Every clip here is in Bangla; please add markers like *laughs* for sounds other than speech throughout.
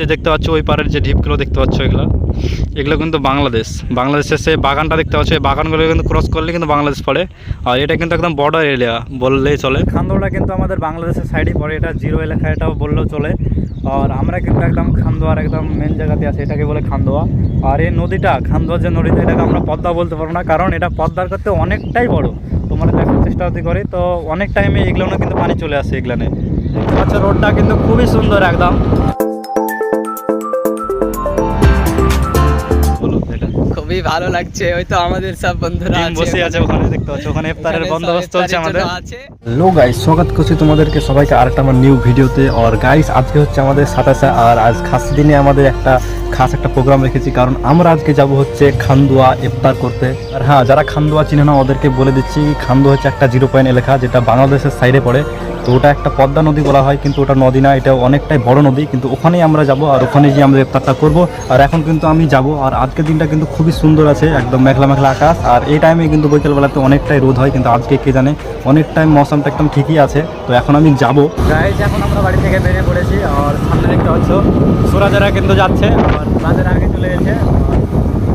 যে দেখতে পাচ্ছ, ওই পারের যে ঢিপগুলো দেখতে পাচ্ছ এগুলো এগুলো কিন্তু বাংলাদেশ। বাংলাদেশের সে বাগানটা দেখতে পাচ্ছ, এই বাগানগুলো কিন্তু ক্রস করলে কিন্তু বাংলাদেশ পড়ে। আর এটা কিন্তু একদম বর্ডার এরিয়া বললেই চলে। খান্দোয়াটা কিন্তু আমাদের বাংলাদেশের সাইডেই পড়ে, এটা জিরো এলাকা, এটাও বললেও চলে। আর আমরা কিন্তু একদম খান্দোয়ার একদম মেন জায়গাতে আছে, এটাকে বলে খান্দোয়া। আর এই নদীটা, খান্দোয়ার যে নদীটা, এটাকে আমরা পদ্মা বলতে পারব না, কারণ এটা পদ্মার করতে অনেকটাই বড়। তোমরা দেখার চেষ্টা করি, তো অনেক টাইমে এগুলো কিন্তু পানি চলে আসে এগুলানে। দেখতে পাচ্ছ রোডটা কিন্তু খুবই সুন্দর একদম। খুবই ভালো লাগছে ওই তো আমাদের সব বন্ধুরা বসে আছে ওখানে দেখতে পাচ্ছ। ওখানে ইফতারের বন্দোবস্ত চলছে আমাদের। হ্যালো গাইস স্বাগত করছি তোমাদেরকে সবাইকে আরেকটা আমার নিউ ভিডিওতে আর গাইস আজকে হচ্ছে আমাদের সাতাশে আর আজ খাস দিনে আমাদের একটা খাস একটা প্রোগ্রাম রেখেছি কারণ আমরা আজকে যাব হচ্ছে খান্দুয়া ইফতার করতে। আর হ্যাঁ যারা খান্দুয়া চিনে না ওদেরকে বলে দিচ্ছি খান্দুয়া হচ্ছে একটা জিরো পয়েন্ট এলাকা যেটা বাংলাদেশের সাইডে পড়ে। তো ওটা একটা পদ্মা নদী বলা হয়, কিন্তু ওটা নদী না, এটা অনেকটাই বড় নদী, কিন্তু ওখানেই আমরা যাব আর ওখানে গিয়ে আমরা ইফতারটা করব। আর এখন কিন্তু আমি যাব, আর আজকের দিনটা কিন্তু খুবই সুন্দর আছে, একদম মেঘলা মেঘলা আকাশ, আর এই টাইমে কিন্তু বিকেলবেলাতে অনেকটাই রোদ হয়, কিন্তু আজকে কে জানে, অনেক টাইম মৌসুমটা একদম ঠিকই আছে, তো এখন আমি যাব। গাইজ এখন আমরা বাড়ি থেকে বেরিয়ে পড়েছি, আর সামনে দেখতে পাচ্ছ, সুরাজেরা কিন্তু যাচ্ছে, আর রাজের আগে চলে গেছে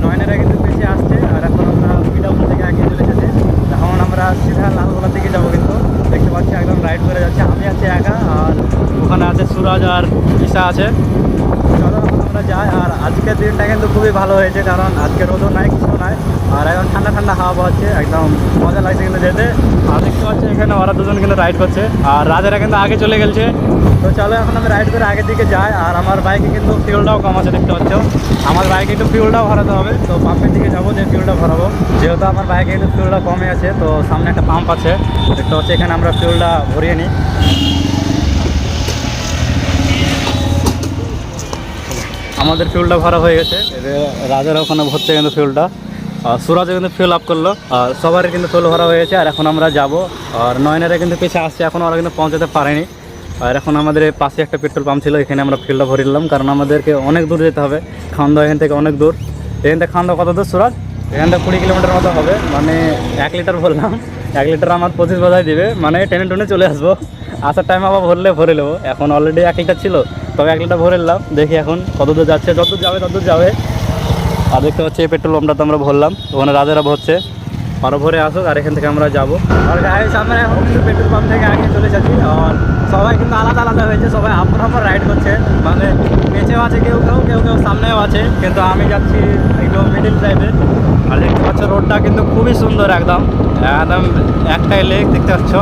নয়নেরা কিন্তু পিছিয়ে আসছে, আর এখন আমরা বিডাউন থেকে আগে চলে এসেছি। এখন আমরা সিধা লালগোলার দিকে যাব কিন্তু দেখতে পাচ্ছি একদম রাইড করে যাচ্ছে আমি আছি একা, আর ওখানে আছে সুরাজ আর ঈশা আছে। চলো আমরা যাই, আর আজকের দিনটা কিন্তু খুবই ভালো হয়েছে, কারণ আজকে রোদও নাই, কিছু নাই। আর এখন ঠান্ডা ঠান্ডা হাওয়া পাচ্ছে একদম মজা লাগছে কিন্তু যেতে। আর দেখতে পাচ্ছি এখানে ওরা দুজন কিন্তু রাইড করছে, আর রাজারা কিন্তু আগে চলে গেছে তো চলো এখন আমি রাইড করে আগের দিকে যাই, আর আমার বাইকে কিন্তু ফিউলটাও কম আছে, দেখতে পাচ্ছ। আমার বাইকে একটু ফিউলটাও ভরাতে হবে, তো পাম্পের দিকে যাব, যে ফিউলটা ভরাবো। যেহেতু আমার বাইকে কিন্তু ফিউলটা কমে আছে, তো সামনে একটা পাম্প আছে, দেখতে পাচ্ছি, এখানে আমরা ফিউলটা ভরিয়ে নিই। আমাদের ফিউলটা ভরা হয়ে গেছে রাজার ওখানে ভরছে কিন্তু ফিউলটা আর সুরাজও কিন্তু ফিউল আপ করল, আর সবারই কিন্তু ফিউল ভরা হয়ে গেছে, আর এখন আমরা যাব, আর নয়নেরা কিন্তু পিছিয়ে আসছে, এখন ওরা কিন্তু পৌঁছাতে পারেনি। আর এখন আমাদের পাশে একটা পেট্রোল পাম্প ছিল, এখানে আমরা ফিউলটা ভরে নিলাম কারণ আমাদেরকে অনেক দূর যেতে হবে। খান্দা এখান থেকে অনেক দূর। এখান থেকে খান্দা কত দূর, সুরাজ? এখান থেকে কুড়ি কিলোমিটার মতো হবে মানে এক লিটার ভরলাম। এক লিটার আমার পঁচিশ বোঝাই দিবে মানে টেনে টেনে চলে আসব। আসার টাইম আবার ভরলে, ভরে নেব। এখন অলরেডি এক লিটার ছিল, তবে এক লিটার ভরে নিলাম। দেখি এখন কত দূর যাচ্ছে, যত দূর যাবে, তত যাবে। আর দেখতে পাচ্ছি এই পেট্রোল পাম্পটা তো আমরা ভরলাম, ওখানে রাজারা ভরছে। আরও ভরে আসুক, আর এখান থেকে আমরা যাব। আর গাড়ির সামনে এখন পেট্রোল পাম্প থেকে আগে চলে যাচ্ছি, আর সবাই কিন্তু আলাদা আলাদা হয়েছে, সবাই আপন আপন রাইড করছে। মানে পেছেও আছে, কেউ কেউ কেউ কেউ সামনেও আছে, কিন্তু আমি যাচ্ছি একদম মিডিল টাইপে আর দেখতে পাচ্ছ রোডটা কিন্তু খুবই সুন্দর একদম। একদম একটাই লেক দেখতে পাচ্ছ।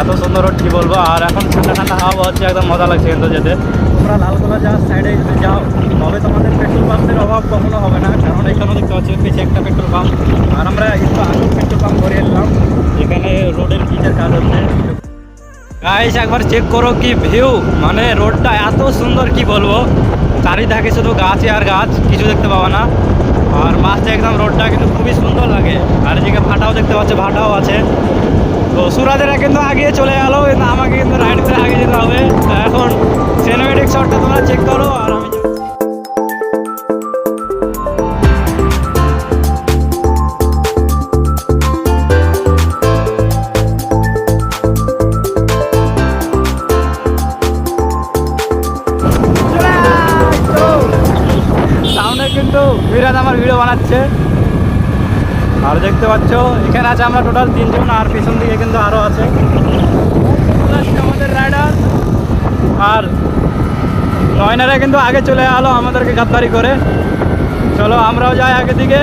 এত সুন্দর রোড কী বলব? আর এখন ঠান্ডা ঠান্ডা হাওয়া হচ্ছে, একদম মজা লাগছে কিন্তু যেতে। তোমরা লালগোলা যাওয়ার সাইডে যদি যাও, তবে তোমাদের পেট্রোল পাম্পের অভাব কখনো হবে না। কারণ এখানেও দেখতে পাচ্ছি পিছিয়ে একটা পেট্রোল পাম্প আর আমরা একটু আগে পেট্রোল পাম্প করে এলাম। এখানে রোডের পিচের কাজ হচ্ছে। গাইস একবার চেক করো কি ভিউ মানে রোডটা এত সুন্দর, কি বলব? চারিধাকে শুধু গাছে আর গাছ, কিছু দেখতে পাবো না। আর মাঝে একদম রোডটা কিন্তু খুবই সুন্দর লাগে। আর এদিকে ভাটাও দেখতে পাচ্ছে, ভাটাও আছে। তো সুরাজেরা কিন্তু আগিয়ে চলে গেলো, কিন্তু আমাকে কিন্তু রাইড করে আগে যেতে হবে। এখন সিনেমেটিক শটটা তোমরা চেক করো, আর আমি বানাচ্ছে। আর দেখতে পাচ্ছ, এখানে আছে আমরা টোটাল তিনজন, আর পিছন দিকে কিন্তু আরও আছে। আমাদের রাইডার আর নয়নারা কিন্তু আগে চলে আলো আমাদেরকে গাদ্দারি করে। চলো আমরাও যাই আগে দিকে।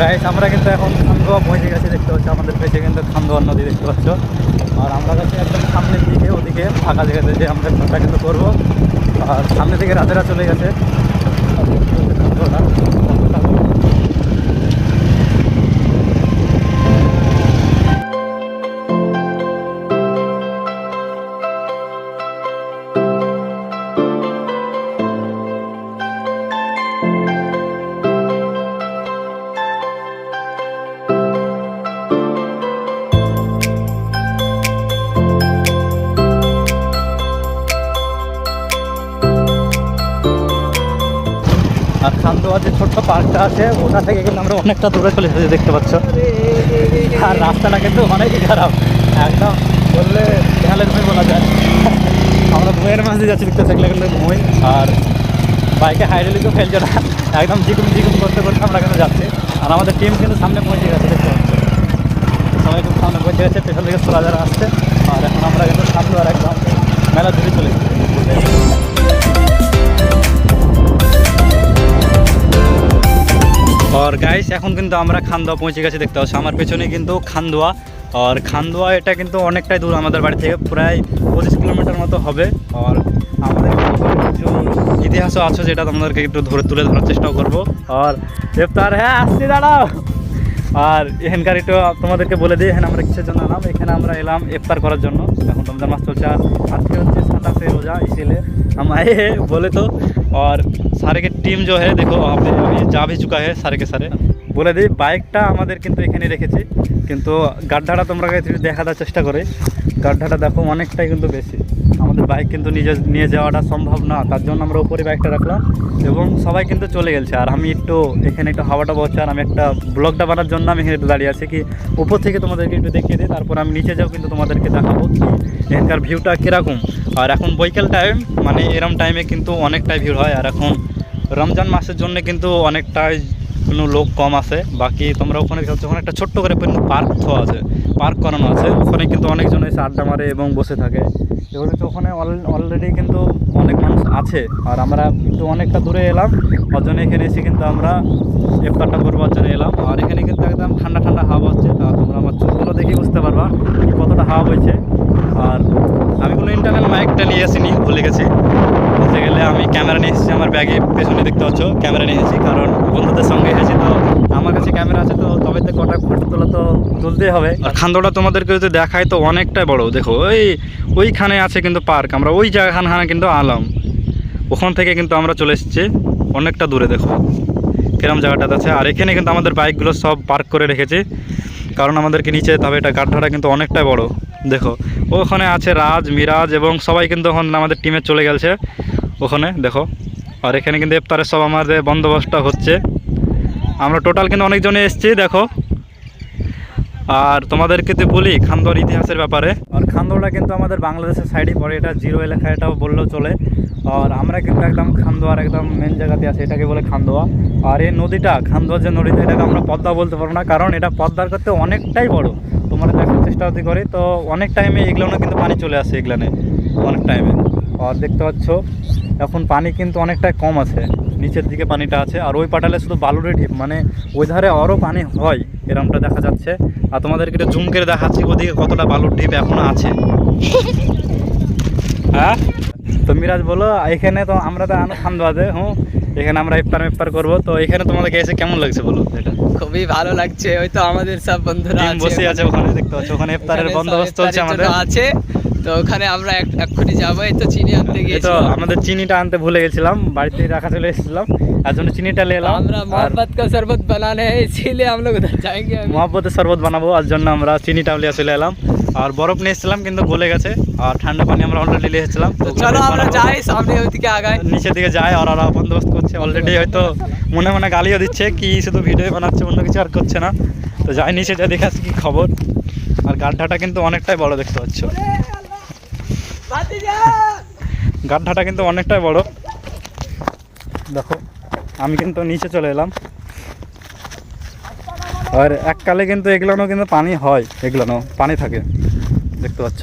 গাইস আমরা কিন্তু এখন খান্দোয়া পৌঁছে গেছি দেখতে পাচ্ছি। আমাদের পেছে কিন্তু খান্দোয়া নদী দেখতে পাচ্ছ। আর আমরা কাছে একদম সামনের দিকে, ওদিকে ফাঁকা জায়গাতে যে আমরা ঘণ্টা কিন্তু করব। আর সামনে থেকে রাতেরা চলে গেছে। আর খান্দোয়া যে ছোট্ট পার্কটা আছে, ওটা থেকে কিন্তু আমরা অনেকটা দূরে চলে এসেছি, দেখতে পাচ্ছ। আর রাস্তাটা কিন্তু অনেকই খারাপ। একদম বললে দেহালের ভুঁই বলা যায়। আমরা ভুঁয়ের মাঝে যাচ্ছি, দেখতে থাকলে কিন্তু ভুঁই আর বাইকে হাইড্রোলিকও ফেলছে না। একদম জিকুম জিকুম করতে করতে আমরা কিন্তু যাচ্ছি। আর আমাদের টিম কিন্তু সামনে পৌঁছে গেছে, দেখতে পাচ্ছ। সবাই খুব সামনে পৌঁছে গেছে, পেছন থেকে সোলা যারা আসছে। আর এখন আমরা কিন্তু সামনে আর একদম মেলা দূরে চলে এসেছি। আর গাইস এখন কিন্তু আমরা খান্দোয়া পৌঁছে গেছি, দেখতে পাচ্ছি। আমার পেছনে কিন্তু খান্দোয়া। আর খান্দোয়া এটা কিন্তু অনেকটাই দূর আমাদের বাড়ি থেকে, প্রায় পঁচিশ কিলোমিটার মতো হবে। আর আমাদের কিছু ইতিহাসও আছে যেটা তোমাদেরকে একটু ধরে তুলে ধরার চেষ্টাও করব। আর এবার হ্যাঁ আসছি, দাঁড়াও। আর এখানকার একটু তোমাদেরকে বলে দিই, এখানে আমরা কিছু জন্য এলাম? এখানে আমরা এলাম এফতার করার জন্য। এখন তোমাদের মাস চলছে, আর আজকে হচ্ছে সাতাশে রোজা, ইসিলে। আমায় বলে তো, আর सारे के टीम जो है देखो वहाँ पे अभी जा भी चुका है सारे के सारे বলে দিই বাইকটা আমাদের কিন্তু এখানে রেখেছি কিন্তু গাড্ডাটা তোমরা একটু দেখানোর চেষ্টা করে গাড্ডাটা দেখো অনেকটাই কিন্তু বেশি আমাদের বাইক কিন্তু নিজে নিয়ে যাওয়াটা সম্ভব না, তার জন্য আমরা উপরে বাইকটা রাখলাম এবং সবাই কিন্তু চলে গেছে। আর আমি একটু এখানে একটু হাওয়াটা বলছে আর আমি একটা ব্লগটা বানার জন্য আমি এখানে একটু দাঁড়িয়ে আছি। কি উপর থেকে তোমাদেরকে একটু দেখিয়ে দিই, তারপর আমি নিচে যাও কিন্তু তোমাদেরকে দেখাবো কি এখানকার ভিউটা কীরকম। আর এখন বৈকাল টাইম মানে এরম টাইমে কিন্তু অনেকটাই ভিড় হয়। আর এখন রমজান মাসের জন্য কিন্তু অনেকটাই কোনো লোক কম আছে। বাকি তোমরা ওখানে হচ্ছে ওখানে একটা ছোট্ট করে পার্ক থোয়া আছে, পার্ক করানো আছে। ওখানে কিন্তু অনেকজন এসে আড্ডা মারে এবং বসে থাকে। এবার তো ওখানে অলরেডি কিন্তু অনেক মানুষ আছে। আর আমরা কিন্তু অনেকটা দূরে এলাম। ওর জন্য এখানে এসে কিন্তু আমরা ইফতারটা করবার জন্য এলাম। আর এখানে কিন্তু একদম ঠান্ডা ঠান্ডা হাওয়া হচ্ছে। তা তোমরা আমার চোখগুলো দেখে বুঝতে পারবা কতটা হাওয়া হয়েছে আর আমি কোনো ইন্টারনাল মাইকটা নিয়ে আসিনি, ভুলে গেছি। বলতে গেলে আমি ক্যামেরা নিয়ে এসেছি আমার ব্যাগে, পেছনে দেখতে পাচ্ছ, ক্যামেরা নিয়ে এসেছি। কারণ বন্ধুদের সঙ্গে এসেছি, তো আমার কাছে ক্যামেরা আছে, তো তবে তো কটা ফটো তোলা তো তুলতেই হবে। আর খান্দোটা তোমাদেরকে যদি দেখায় তো অনেকটাই বড়। দেখো, ওই ওইখানে আছে কিন্তু পার্ক, আমরা ওই জায়গাখানে কিন্তু আলাম। ওখান থেকে কিন্তু আমরা চলে এসেছি, অনেকটা দূরে দেখো। কিরম জায়গাটাতে আছে? আর এখানে কিন্তু আমাদের বাইকগুলো সব পার্ক করে রেখেছি, কারণ আমাদেরকে নিচে তবে এটা গাড্ডাটা কিন্তু অনেকটাই বড়। দেখো, ওখানে আছে রাজ, মিরাজ এবং সবাই কিন্তু এখন আমাদের টিমে চলে গেছে ওখানে, দেখো। আর এখানে কিন্তু ইফতারের সব আমাদের বন্দোবস্ত হচ্ছে। আমরা টোটাল কিন্তু অনেকজনে এসেছি, দেখো। আর তোমাদেরকে তো বলি খান্দোয়ার ইতিহাসের ব্যাপারে খান্দোয়াটা কিন্তু আমাদের বাংলাদেশের সাইডে পড়ে। এটা জিরো এলাকা, এটাও বললেও চলে। আর আমরা কিন্তু একদম খান্দোয়ার একদম মেন জায়গাতে আছে, এটাকে বলে খান্দোয়া। আর এই নদীটা খান্দোয়ার যে নদীটা, এটাকে আমরা পদ্মা বলতে পারব না, কারণ এটা পদ্মার করতে অনেকটাই বড়। তোমরা দেখার চেষ্টা যদি করে, তো অনেক টাইমে এগুলোও কিন্তু পানি চলে আসে এগুলানে, অনেক টাইমে আর দেখতে পাচ্ছ, এখন পানি কিন্তু অনেকটাই কম আছে, নিচের দিকে পানিটা আছে। আর ওই পাটালে শুধু বালুরে ঢিপ মানে ওই ধারে আরও পানি হয়, এরমটা দেখা যাচ্ছে। আর তোমাদেরকে একটু জুম করে দেখাচ্ছি ওদিকে কতটা বালুর ঢিপ এখনও আছে। *laughs* হ্যাঁ? তো মিরাজ বলো এখানে তো আমরা তো আনো খান্দোয়াতে হুম এখানে আমরা ইফতার ইফতার করব। তো এখানে তোমাদেরকে এসে কেমন লাগছে বলো? এটা খুবই ভালো লাগছে ওই তো আমাদের সব বন্ধুরা বসে আছে। ওখানে দেখতে পাচ্ছ ওখানে ইফতারের বন্দোবস্ত চলছে আমাদের। আছে। তো ওখানে আমরা এক- এক্ষুনি যাব এই তো চিনি আনতে এই তো আমাদের চিনিটা আনতে ভুলে গেছিলাম বাড়িতে রাখা চলে এসেছিলাম। তার জন্য চিনিটা নিয়ে এলাম আমরা আর मोहब्बत का शरबत बनाने हैं इसीलिए हम लोग उधर जाएंगे अभी। মহব্বতের শরবত বানাবো আর জন্য আমরা চিনিটা লিয়ে চলে এলাম আর বরফ নিয়ে এসেছিলাম কিন্তু ভুলে গেছে আর ঠান্ডা পানি আমরা অলরেডি নিয়ে এসেছিলাম তো চলো আমরা যাই সামনে ওইদিকে আগাই নিচের দিকে যায় আর ওরা বন্দোবস্ত করছে অলরেডি হয়তো মনে মনে গালিও দিচ্ছে কি শুধু ভিডিও বানাচ্ছে অন্য কিছু আর করছে না তো যাই নিচে যা দেখে আসি কি খবর আর গাড্ডাটা কিন্তু অনেকটাই বড় দেখতে পাচ্ছ গাড্ডাটা কিন্তু অনেকটাই বড় দেখো আমি কিন্তু নিচে চলে এলাম। আর এককালে কিন্তু এগুলোনও কিন্তু পানি হয় এগুলোনও পানি থাকে, দেখতে পাচ্ছ।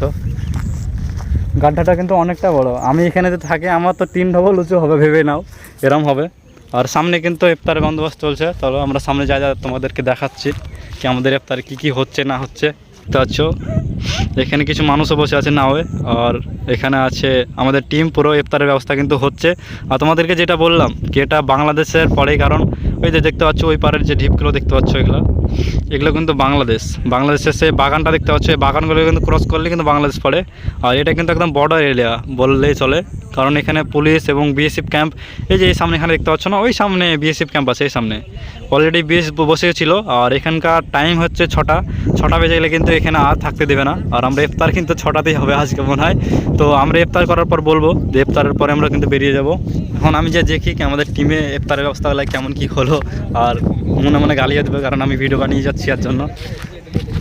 গাড্ডাটা কিন্তু অনেকটা বড়। আমি এখানে যে থাকি, আমার তো তিন ডবল উঁচু হবে, ভেবে নাও, এরম হবে। আর সামনে কিন্তু ইফতারের বন্দোবস্ত চলছে। তাহলে আমরা সামনে যা যা তোমাদেরকে দেখাচ্ছি, কি আমাদের ইফতারে কী কী হচ্ছে, না হচ্ছে। দেখতে পাচ্ছ। এখানে কিছু মানুষও বসে আছে না নাওয়ে আর এখানে আছে আমাদের টিম, পুরো ইফতারের ব্যবস্থা কিন্তু হচ্ছে। আর তোমাদেরকে যেটা বললাম, কি এটা বাংলাদেশের পরেই, কারণ ওই যে দেখতে পাচ্ছ, ওই পারের যে ঢিপগুলো দেখতে পাচ্ছ এগুলো এগুলো কিন্তু বাংলাদেশ। বাংলাদেশের সে বাগানটা দেখতে পাচ্ছ, এই বাগানগুলো কিন্তু ক্রস করলে কিন্তু বাংলাদেশ পড়ে। আর এটা কিন্তু একদম বর্ডার এরিয়া বললেই চলে। কারণ এখানে পুলিশ এবং বিএসএফ ক্যাম্প, এই যে এই সামনে এখানে দেখতে পাচ্ছ না, ওই সামনে বিএসএফ ক্যাম্প আছে, এই সামনে। অলরেডি বিএস বসে ছিল আর এখানকার টাইম হচ্ছে ছটা। ছটা বেজে গেলে কিন্তু এখানে আর থাকতে দেবে না, আর আমরা ইফতার কিন্তু ছটাতেই হবে আজকে মনে হয়। তো আমরা ইফতার করার পর বলব যে ইফতারের পরে আমরা কিন্তু বেরিয়ে যাব। এখন আমি যে দেখি কি আমাদের টিমে ইফতারের ব্যবস্থা হলে কেমন কি হলো, আর মনে মনে গালিয়ে দেবে কারণ আমি ভিডিও বানিয়ে যাচ্ছি এর জন্য।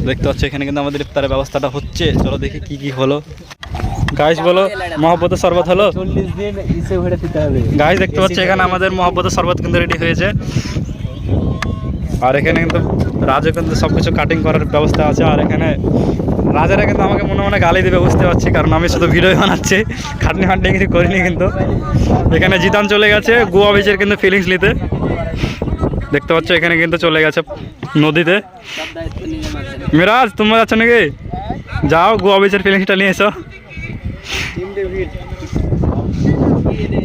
দেখতে পাচ্ছি এখানে কিন্তু আমাদের ইফতারের ব্যবস্থাটা হচ্ছে, চলো দেখি কি কি হলো। গাইস বলো মহব্বতের শরবত হলো? চল্লিশ দিন ইসে ভরে দিতে হবে। গাইস দেখতে পাচ্ছি এখানে আমাদের মহব্বতের শরবত কিন্তু রেডি হয়েছে। আর এখানে কিন্তু রাজও কিন্তু সব কিছু কাটিং করার ব্যবস্থা আছে। আর এখানে রাজারা কিন্তু আমাকে মনে মনে গালি দেবে বুঝতে পারছি কারণ আমি শুধু ভিডিও বানাচ্ছি। খাটনি ফাটনি কিছু করিনি কিন্তু। এখানে জিতান চলে গেছে গোয়া বিচের কিন্তু ফিলিংস নিতে। দেখতে পাচ্ছ এখানে কিন্তু চলে গেছে নদীতে। মিরাজ তোমরা যাচ্ছ নাকি? যাও গোয়া বিচের ফিলিংসটা নিয়ে এসো।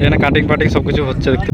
এখানে কাটিং ফাটিং সবকিছু হচ্ছে দেখতে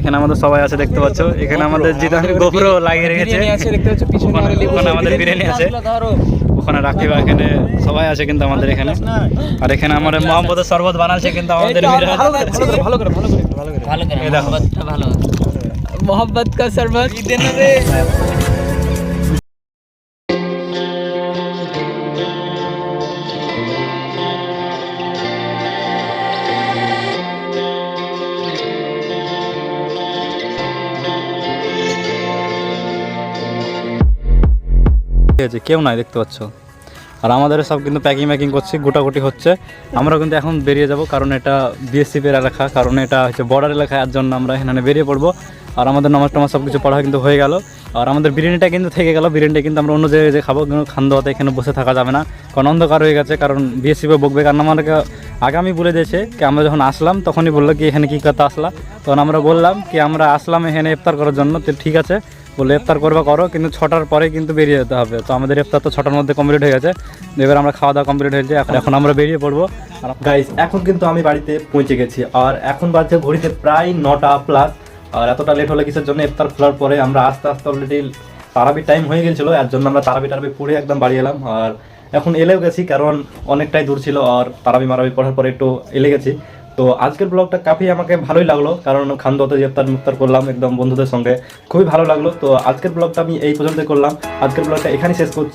এখানে আমাদের সবাই আছে দেখতে পাচ্ছ। এখানে আমাদের জিতান গোপুর লাগিয়ে রেখেছে। ওখানে আমাদের বিরিয়ানি আছে। ওখানে রাখিবা এখানে সবাই আছে কিন্তু আমাদের এখানে। আর এখানে আমাদের মোহাম্মদের শরবত বানাচ্ছে কিন্তু আমাদের মিরাজ। ভালো করে ভালো করে ভালো করে ভালো করে এই দেখো। মোহব্বতটা ভালো। মোহব্বত কা শরবত। ঠিক আছে, কেউ নাই, দেখতে পাচ্ছ। আর আমাদের সব কিন্তু প্যাকিং ম্যাকিং করছি, গোটাগুটি হচ্ছে। আমরা কিন্তু এখন বেরিয়ে যাব, কারণ এটা বিএসসিপের এলাকা, কারণ এটা হচ্ছে বর্ডার এলাকা এর জন্য আমরা এখানে বেরিয়ে পড়ব। আর আমাদের নামাজ টামাজ সব কিছু পড়া কিন্তু হয়ে গেল। আর আমাদের বিরিয়ানিটা কিন্তু থেকে গেল, বিরিয়ানিটা কিন্তু আমরা অন্য জায়গায় যে খাব, কিন্তু খান্দোয়াতে এখানে বসে থাকা যাবে না। কারণ অন্ধকার হয়ে গেছে, কারণ বিএসসিপে বকবে। কারণ আমাদেরকে আগামী বলে দিয়েছে কি, আমরা যখন আসলাম, তখনই বলল কি, এখানে কী কথা আসলা? তখন আমরা বললাম কি, আমরা আসলাম এখানে ইফতার করার জন্য, তো ঠিক আছে। বলে ইফতার করবে করো, কিন্তু ছটার পরে কিন্তু বেরিয়ে যেতে হবে। তো আমাদের ইফতার তো ছটার মধ্যে কমপ্লিট হয়ে গেছে। এবার আমরা খাওয়া দাওয়া কমপ্লিট হয়েছে, এখন এখন আমরা বেরিয়ে পড়ব। গাইস এখন কিন্তু আমি বাড়িতে পৌঁছে গেছি, আর এখন বাজছে ঘড়িতে প্রায় নটা প্লাস আর এতটা লেট হলে কিসের জন্য ইফতার খোলার পরে আমরা আস্তে আস্তে অলরেডি তারাবির টাইম হয়ে গেছিল, এর জন্য আমরা তারাবি টারাবি পড়ে একদম বাড়ি এলাম। আর এখন এলেও গেছি, কারণ অনেকটাই দূর ছিল, আর তারাবি মারাবি পড়ার পরে একটু এলে গেছি। তো আজকের ব্লগটা কাফি আমাকে ভালোই লাগল, কারণ খান্দতে যে ইফতার মুফতার করলাম একদম বন্ধুদের সঙ্গে। খুবই ভালো লাগল, তো আজকের ব্লগটা আমি এই পর্যন্ত করলাম। আজকের ব্লগটা এখানেই শেষ করছি।